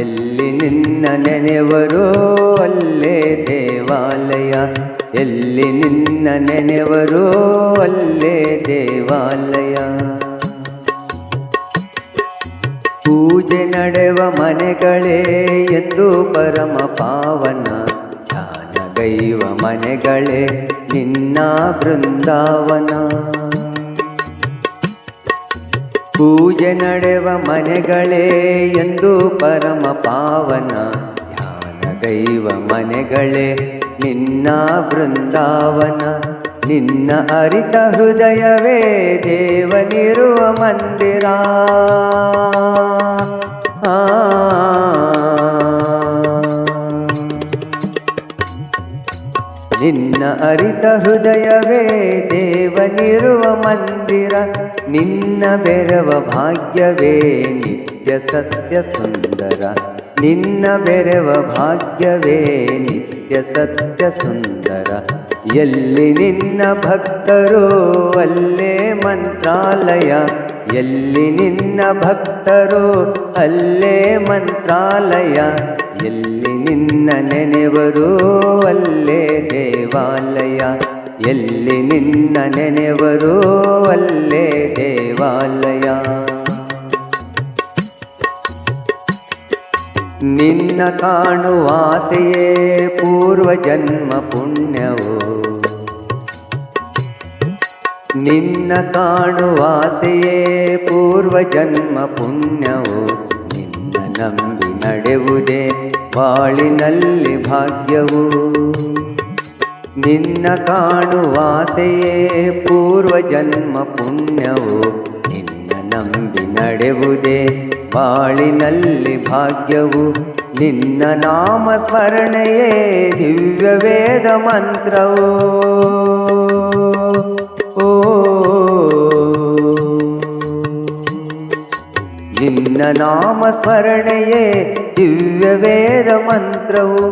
ಎಲ್ಲಿ ನಿನ್ನ ನೆನೆವರೋ ಅಲ್ಲೇ ದೇವಾಲಯ. ಎಲ್ಲಿ ನಿನ್ನ ನೆನೆವರೋ ಅಲ್ಲೇ ದೇವಾಲಯ. ಪೂಜೆ ನಡೆವ ಮನೆಗಳೇ ಎಂದು ಪರಮ ಪಾವನ ಧ್ಯಾನಗೈವ ಮನೆಗಳೇ ನಿನ್ನ ಬೃಂದಾವನ. ಪೂಜೆ ನಡೆವ ಮನೆಗಳೇ ಎಂದು ಪರಮ ಪಾವನ ಧ್ಯಾನ ದೈವ ಮನೆಗಳೇ, ನಿನ್ನ ಬೃಂದಾವನ ನಿನ್ನ ಅರಿತ ಹೃದಯವೇ ದೇವನಿರುವ ಮಂದಿರ. ನಿನ್ನ ಅರಿತ ಹೃದಯವೇ ದೇವನಿರುವ ಮಂದಿರ, ನಿನ್ನ ಬೆರವ ಭಾಗ್ಯವೇ ನಿತ್ಯ ಸತ್ಯ ಸುಂದರ. ನಿನ್ನ ಬೆರವ ಭಾಗ್ಯವೇ ನಿತ್ಯ ಸತ್ಯ ಸುಂದರ. ಎಲ್ಲಿ ನಿನ್ನ ಭಕ್ತರು, ಅಲ್ಲೇ ಮಂತ್ರಾಲಯ. ಎಲ್ಲಿ ನಿನ್ನ ಭಕ್ತರು, ಅಲ್ಲೇ ಮಂತ್ರಾಲಯ. ಎಲ್ಲಿ ನಿನ್ನ ನೆನೆವರು, ಅಲ್ಲೇ ದೇವಾಲಯ. ಎಲ್ಲಿ ನಿನ್ನ ನೆನೆವರು, ಅಲ್ಲೇ ದೇವಾಲಯ. ನಿನ್ನ ಕಾಣುವಾಸೆಯೇ ಪೂರ್ವ ಜನ್ಮ ಪುಣ್ಯವೋ. ನಿನ್ನ ಕಾಣುವಾಸೆಯೇ ಪೂರ್ವ ಜನ್ಮ ಪುಣ್ಯವು. ನಿನ್ನ ನಂಬಿ ನಡೆವುದೇ ಬಾಳಿನಲ್ಲಿ ಭಾಗ್ಯವು. ನಿನ್ನ ಕಾಣುವಾಸೆಯೇ ಪೂರ್ವ ಜನ್ಮ ಪುಣ್ಯವು. ನಿನ್ನ ನಂಬಿ ನಡೆವುದೇ ಬಾಳಿನಲ್ಲಿ ಭಾಗ್ಯವು. ನಿನ್ನ ನಾಮ ಸ್ಮರಣೆಯೇ ದಿವ್ಯ ವೇದ ಮಂತ್ರವು. ನಿನ್ನ ನಾಮ ಸ್ಮರಣೆಯೇ ದಿವ್ಯ ವೇದ ಮಂತ್ರವು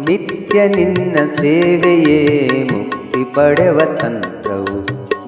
ನಿತ್ಯ ನಿನ್ನ ಸೇವೆಯೇ ಮುಕ್ತಿ ಪಡೆವ ತಂತ್ರ